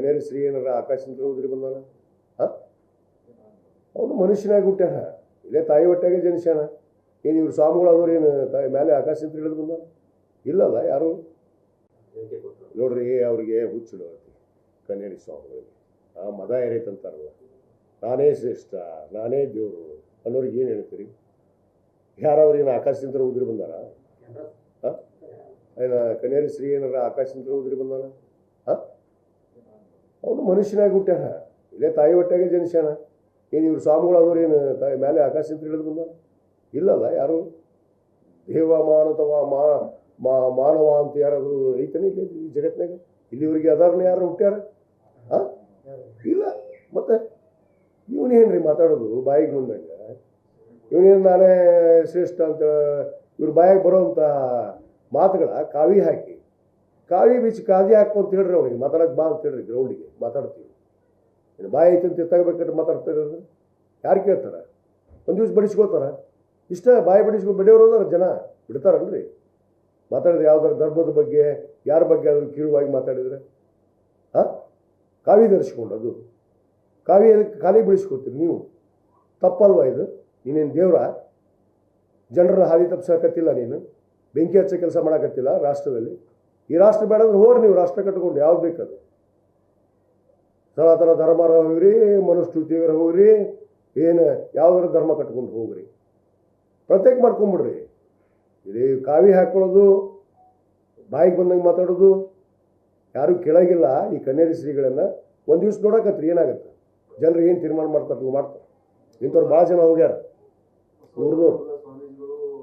ಕನ್ಯಾರಿ ಶ್ರೀ ಏನಾರ ಆಕಾಶದಿಂದ ಉದ್ರಿ ಬಂದಾನ ಹಾಂ? ಅವನು ಮನುಷ್ಯನಾಗಿ ಹುಟ್ಟ್ಯಾನ. ಇಲ್ಲೇ ತಾಯಿ ಹೊಟ್ಟೆಗೆ ಜನಿಸ್ಯಾನ. ಏನು ಇವ್ರು ಸ್ವಾಮಿಗಳು ಅವ್ರು ಏನು? ತಾಯಿ ಮೇಲೆ ಆಕಾಶದಿಂದ ಇಳಿದು ಬಂದಾನ ಇಲ್ಲಲ್ಲ, ಯಾರು? ನೋಡ್ರಿ ಅವ್ರಿಗೆ ಹುಚ್ಚು ಕನ್ಯಾರಿ ಸ್ವಾಮಿಗಳಿಗೆ. ಆ ಮದ ಏರೈತಂತಾರಲ್ಲ ನಾನೇ ಶ್ರೇಷ್ಠ, ನಾನೇ ದೇವರು. ಅನ್ನೋರಿಗೆ ಏನು ಹೇಳ್ತೀರಿ? ಯಾರಾದ್ರೂ ಏನು ಆಕಾಶದಿಂದ ಉದ್ರಿ ಬಂದಾರ? ಹಾಂ? ಕನ್ಯಾರಿ ಶ್ರೀ ಏನಾರ ಆಕಾಶದಿಂದ ಉದ್ರಿ ಬಂದಾನ ಹಾಂ? ಅವನು ಮನುಷ್ಯನಾಗಿ ಹುಟ್ಟ್ಯಾನ. ಇಲ್ಲೇ ತಾಯಿ ಹೊಟ್ಟೆಗೆ ಜನಿಸ್ಯಾನ. ಏನು ಇವ್ರು ಸ್ವಾಮಿಗಳು ಅವ್ರು ಏನು? ತಾಯಿ ಮೇಲೆ ಆಕಾಶದಿಂದ ಇಳಿದು ಬಂದ ಇಲ್ಲಲ್ಲ, ಯಾರು? ದೇವ ಮಾನತವ ಮಾ ಮಾ, ಮಾನವ ಅಂತ ಯಾರಾದರೂ ಐತನೇ ಇಲ್ಲ ಈ ಜಗತ್ತಿನಾಗ? ಇಲ್ಲಿವರಿಗೆ ಅದಾರನ್ನ ಯಾರು ಹುಟ್ಟ್ಯಾರ? ಹಾಂ ಇಲ್ಲ. ಮತ್ತೆ ಇವನೇನ್ರಿ ಮಾತಾಡೋದು ಬಾಯಿಗೆ ಬಂದಾಗ ಇವನೇನು ನಾನೇ ಶ್ರೇಷ್ಠ ಅಂತ ಇವ್ರ ಬಾಯಿಗೆ ಬರೋವಂಥ ಮಾತುಗಳ, ಕಾವಿ ಹಾಕಿ. ಕಾವಿ ಬೀಚ್ ಕಾದಿ ಹಾಕ್ಕೊಂತ ಹೇಳ್ರಿ ಅವನಿಗೆ ಮಾತಾಡಕ್ಕೆ ಬಾ ಅಂತ ಹೇಳ್ರಿ ಗ್ರೌಂಡಿಗೆ ಮಾತಾಡ್ತೀವಿ. ಏನು ಬಾಯಿ ಐತೆ ಅಂತ ಎತ್ತಾಗಬೇಕಾದ್ರೆ ಮಾತಾಡ್ತಾ ಇರೋದು ಯಾರು ಕೇಳ್ತಾರೆ? ಒಂದು ದಿವ್ಸ ಬಡಿಸ್ಕೊಳ್ತಾರ? ಇಷ್ಟ, ಬಾಯಿ ಬಡಿಸ್ಕೊ ಬಡಿಯೋರು ಅಂದ್ರೆ ಜನ? ಬಿಡ್ತಾರಲ್ರಿ. ಮಾತಾಡಿದ್ರೆ ಯಾವ್ದಾರು ಧರ್ಮದ ಬಗ್ಗೆ, ಯಾರ ಬಗ್ಗೆ ಆದರೂ ಕೀಳುವಾಗಿ ಮಾತಾಡಿದರೆ? ಹಾಂ? ಕಾವಿ ಧರಿಸ್ಕೊಂಡು ಅದು. ಕಾವಿ ಅದಕ್ಕೆ ಖಾಲಿ ಬಿಡಿಸ್ಕೊತೀರಿ ನೀವು. ತಪ್ಪಲ್ವಾ ಇದು? ನೀನೇನು ದೇವ್ರ? ಜನರ ಹಾದಿ ತಪ್ಪಿಸಕತ್ತಿಲ್ಲ ನೀನು? ಬೆಂಕಿ ಹಚ್ಚೋ ಕೆಲಸ ಮಾಡಕತ್ತಿಲ್ಲ ರಾಷ್ಟ್ರದಲ್ಲಿ? ಈ ರಾಷ್ಟ್ರ ಬೇಡಂದ್ರೆ ಹೋಗ್ರಿ ನೀವು, ರಾಷ್ಟ್ರ ಕಟ್ಕೊಂಡು, ಯಾವ್ದು ಬೇಕದು? ಸನಾತನ ಧರ್ಮ ಹೋಗ್ರಿ ಮನುಷ್ಯತಿಯರ ಹೋಗ್ರಿ, ಏನು, ಯಾವ್ದಾರ ಧರ್ಮ ಕಟ್ಕೊಂಡು ಹೋಗ್ರಿ. ಪ್ರತ್ಯೇಕ ಮಾಡ್ಕೊಂಬಿಡ್ರಿ. ಇದು ಕಾವಿ ಹಾಕೊಳ್ಳೋದು, ಬಾಯಿಗೆ ಬಂದಂಗೆ ಮಾತಾಡೋದು, ಯಾರೂ ಕೇಳಾಗಿಲ್ಲ ಈ ಕನ್ನೇರಿ ಶ್ರೀಗಳನ್ನು. ಒಂದು ದಿವ್ಸ ನೋಡಕತ್ರಿ, ಏನಾಗತ್ತೆ? ಜನರು ಏನು ತೀರ್ಮಾನ ಮಾಡ್ತಾರೆ ನೀವು ಮಾಡ್ತಾರೆ. ಇಂಥವ್ರು ಭಾಳ ಜನ ಹೋಗ್ಯಾರ. ಊರ್ದವ್ರು